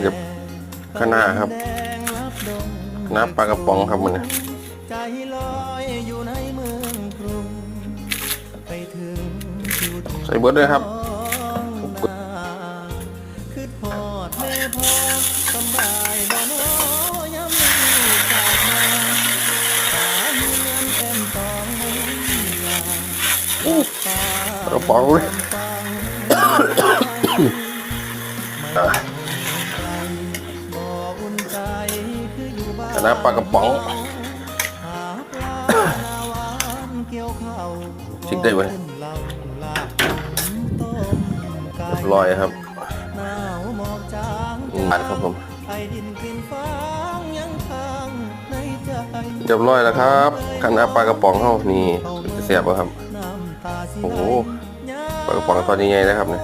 เดี๋ยวข้างหน้าครับ น้ำปลากระป๋องครับมันใจลอยอยู่ในเมืองกรุงไปถึงทิวทัศน์ใส่เบิร์ดด้วยครับคือพอดแม่พอสำบายบ่น้อยามมีจากมาหาเงินเต็มตองไม่ลาปลากระป๋องเลย นน้ำปลากระป๋องหาปลาหน้าหวานเดียวข้าวชิคได้ไหมเหล้าลาบต้มไก่เรียบร้อยครับหวหมอกจางบาทครับผมไอดินกลิ่นฟางยังค้างในใจเรียบร้อยแล้วครับคณะปลากระป๋องเฮานี่จะเสียบบ่ครับ โอ้โหปลากระป๋องตอนนี้ไงนะครับเนี่ย